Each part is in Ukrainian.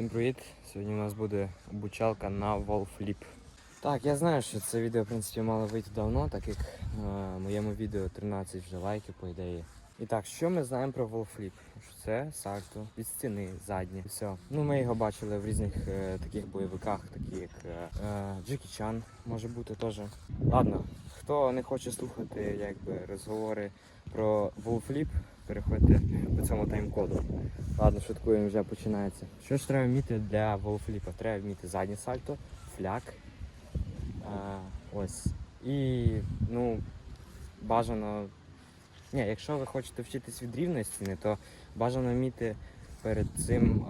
Всім привіт! Сьогодні у нас буде обучалка на волфліп. Так, я знаю, що це відео в принципі мало вийти давно, так як е, моєму відео 13 вже лайків, по ідеї. І так, що ми знаємо про волфліп? Що це сальто від стіни, заднє, і все. Ну, ми його бачили в різних е, таких бойовиках, такі як е, е, Джекі Чан, може бути теж. Ладно, хто не хоче слухати якби розговори про волфліп, переходьте по цьому тайм-коду. Ладно, шуткуємо, вже починається. Що ж треба вміти для волфліпа? Треба вміти заднє сальто, фляк. А, ось. І ну, бажано. Ні, якщо ви хочете вчитись від рівної стіни, то бажано вміти перед цим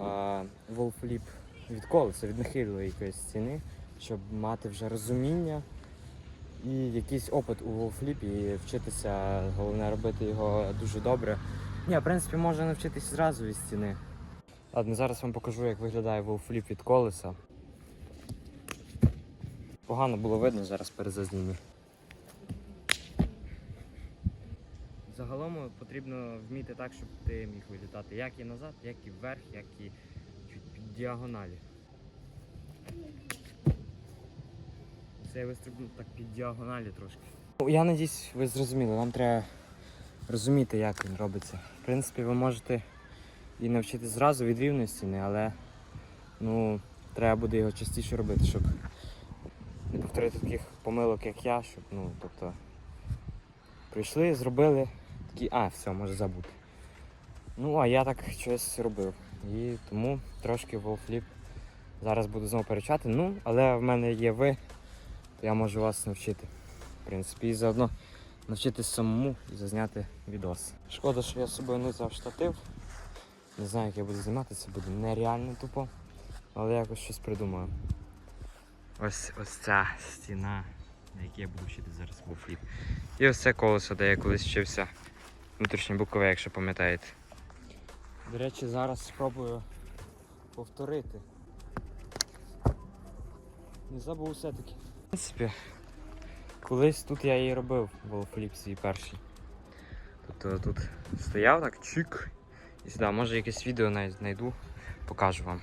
волфліп від колеса, від нахилої якоїсь стіни, щоб мати вже розуміння і якийсь опит у волфліпі і вчитися, головне робити його дуже добре. Ні, в принципі, можна навчитись зразу від стіни. Ладно, зараз вам покажу, як виглядає волфліп від колеса. Погано було видно, зараз перезазніму. Загалом потрібно вміти так, щоб ти міг вилітати як і назад, як і вверх, як і під діагоналі. Це я вистрибну так під діагоналі трошки. Ну, Я надіюсь, ви зрозуміли, вам треба розуміти, як він робиться. В принципі, ви можете і навчитись зразу від рівної стіни, але ну, треба буде його частіше робити, щоб не повторити таких помилок, як я, щоб, ну, тобто, прийшли, зробили, такі, а, все, може забути. Ну, а я так щось робив. І тому трошки волфліп зараз буду знову перечати. Ну, але в мене є ви, то я можу вас навчити. В принципі, і заодно навчитись самому і зазняти відос. Шкода, що я з собою не взяв штатив. Не знаю, як я буду знімати, це буде нереально тупо, але якось щось придумаю. Ось ось ця стіна, на якій я буду вчити зараз буфліп. І ось це колесо, де я колись вчився внутрішнє бокове, якщо пам'ятаєте. До речі, зараз спробую повторити. Не забув все-таки. В принципі, колись тут я і робив волфліп свій перший. Тобто тут стояв так, чик. І сюди, може якесь відео знайду, покажу вам.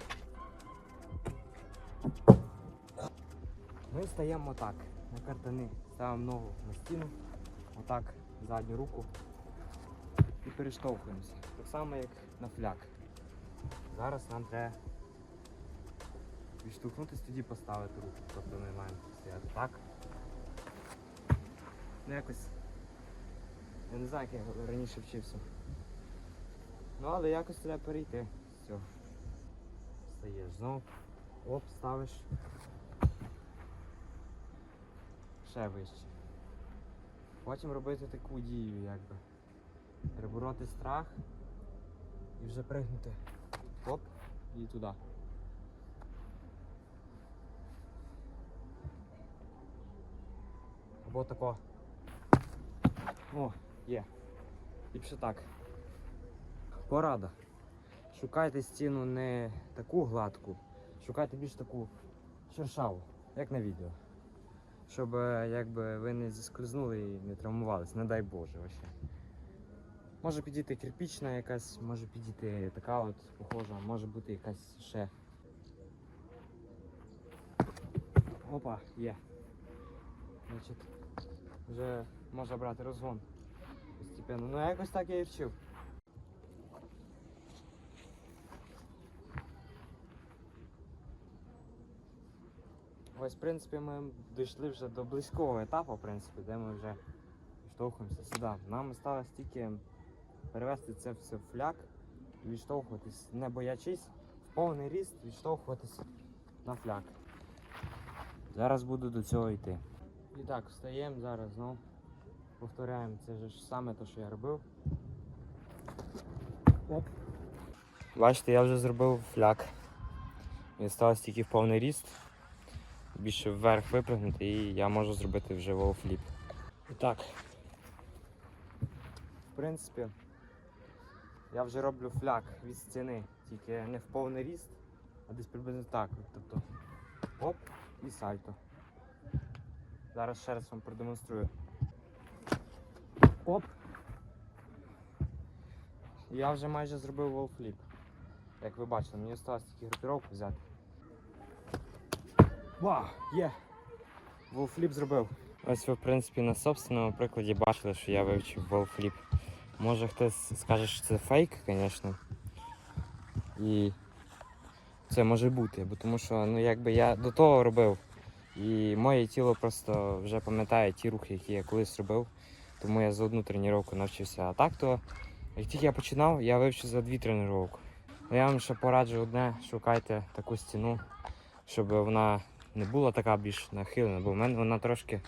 Ми стаємо отак, на картани. Ставимо ногу на стіну, отак, задню руку і перештовхуємося. Так само, як на фляк. Зараз нам треба відштовхнутися, тоді поставити руку. Тобто ми маємо стояти так. Ну якось. Я не знаю, як я раніше вчився. Ну, але якось треба перейти цього. Стаєш знов. Оп, ставиш. Ще вище. Потім робити таку дію, якби. Перебороти страх і вже пригнути. Оп, і туди. Або тако. О, є. Ліпше так. Порада. Шукайте стіну не таку гладку, шукайте більш таку шершаву, як на відео. Щоб е, якби ви не зіскользнули і не травмувались, не дай Боже вообще. Може підійти кирпічна якась, може підійти така от похожа, може бути якась ще. Опа, є. Значить, вже можна брати розгон. Постепенно. Ну якось так я і вчив. Ось, в принципі, ми дійшли вже до близького етапу, в принципі, де ми вже відштовхуємося сюди. Нам осталось тільки перевести це все в фляк і відштовхуватись, не боячись, в повний ріст відштовхуватись на фляк. Зараз буду до цього йти. І так, встаємо зараз знову. Повторяємо це ж саме те, що я робив. Оп. Бачите, я вже зробив фляк. І осталось тільки в повний ріст більше вверх випрыгнути і я можу зробити вже волфліп. І так. В принципі, я вже роблю фляк від стіни, тільки не в повний ріст, а десь приблизно так. Тобто оп і сальто. Зараз ще раз вам продемонструю. Оп. Я вже майже зробив волфліп. Як ви бачили, мені осталось тільки групіровку взяти. Вау, є! Волфліп зробив. Ось ви, в принципі, на собственному прикладі бачили, що я вивчив волфліп. Може хтось скаже, що це фейк, звісно. І це може бути, бо тому що ну, якби я до того робив. І моє тіло просто вже пам'ятає ті рухи, які я колись робив. Тому я за одну тренування навчився. А так то, як тільки я починав, я вивчив за дві тренування. Ну, я вам ще пораджу одне, шукайте таку стіну, щоб вона не була така більш нахилена, бо в мене вона трошки,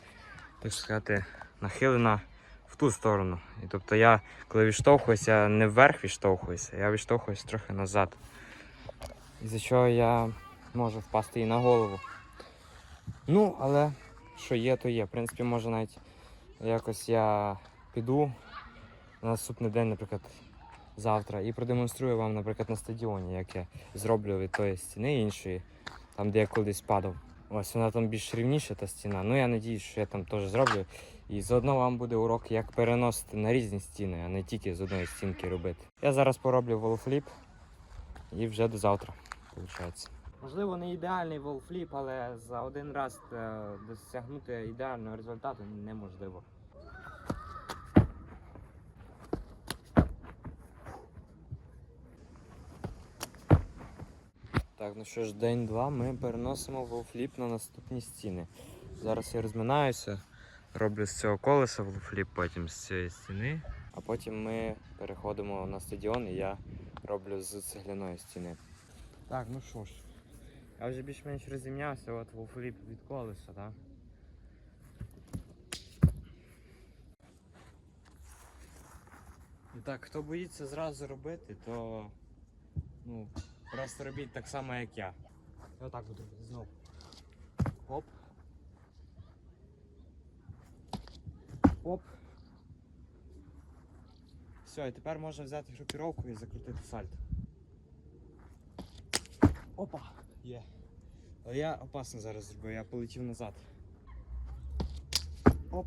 так сказати, нахилена в ту сторону. І тобто я, коли відштовхуюся, не вверх відштовхуюся, я відштовхуюся трохи назад. Із-за чого я можу впасти і на голову. Ну, але що є, то є. В принципі, може навіть якось я піду на наступний день, наприклад, завтра, і продемонструю вам, наприклад, на стадіоні, як я зроблю від тої стіни іншої, там, де я колись падав. Ось вона там більш рівніша, та стіна. Ну я надіюсь, що я там теж зроблю. І заодно вам буде урок, як переносити на різні стіни, а не тільки з одної стінки робити. Я зараз пороблю волфліп і вже до завтра, виходить. Можливо, не ідеальний волфліп, але за один раз е, досягнути ідеального результату неможливо. Так, ну що ж, день-два ми переносимо волфліп на наступні стіни. Зараз я розминаюся, роблю з цього колеса волфліп, потім з цієї стіни, а потім ми переходимо на стадіон і я роблю з цегляної стіни. Так, ну що ж, я вже більш-менш розімнявся, от волфліп від колеса, так? І так, хто боїться зразу робити, то ну, просто робіть так само, як я. Я отак буду знову. Оп. Оп. Все, і тепер можна взяти групіровку і закрутити сальто. Опа! Є. Але я опасно зараз зробив, я полетів назад. Оп.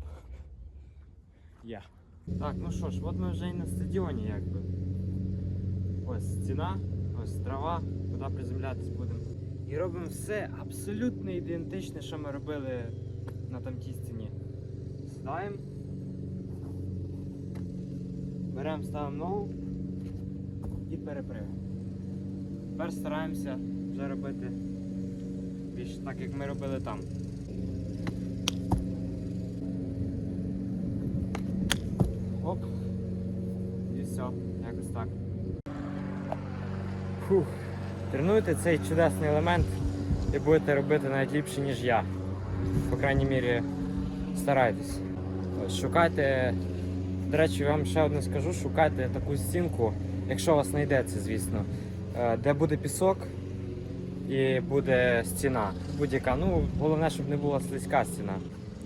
Є. Так, ну що ж, от ми вже і на стадіоні якби. Ось стіна, ось трава, куди приземлятись будемо. І робимо все абсолютно ідентичне, що ми робили на тамтій стіні. Сідаємо. Беремо, ставимо ногу і перепригуємо. Тепер стараємося вже робити більш так, як ми робили там. Оп. І все, якось так. Фух. Тренуйте цей чудесний елемент і будете робити навіть ліпше, ніж я. По крайній мірі, старайтесь. Шукайте. До речі, я вам ще одне скажу, шукайте таку стінку, якщо у вас знайдеться, звісно, де буде пісок і буде стіна. Будь-яка. Ну, головне, щоб не була слизька стіна.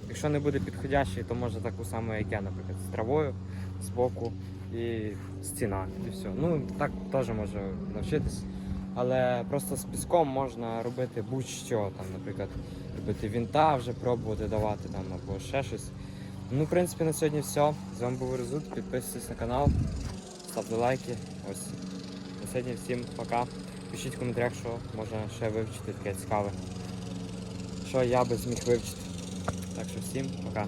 Якщо не буде підходящої, то може таку саму, як я, наприклад, з травою з боку і стіна. І все. Ну, так теж можу навчитись. Але просто з піском можна робити будь-що, там, наприклад, робити вінта вже пробувати давати там або ще щось. Ну, в принципі, на сьогодні все. З вами був Резут. Підписуйтесь на канал, ставте лайки. Ось. Сьогодні всім пока. Пишіть в коментарях, що можна ще вивчити таке цікаве. Що я би зміг вивчити. Так що всім пока.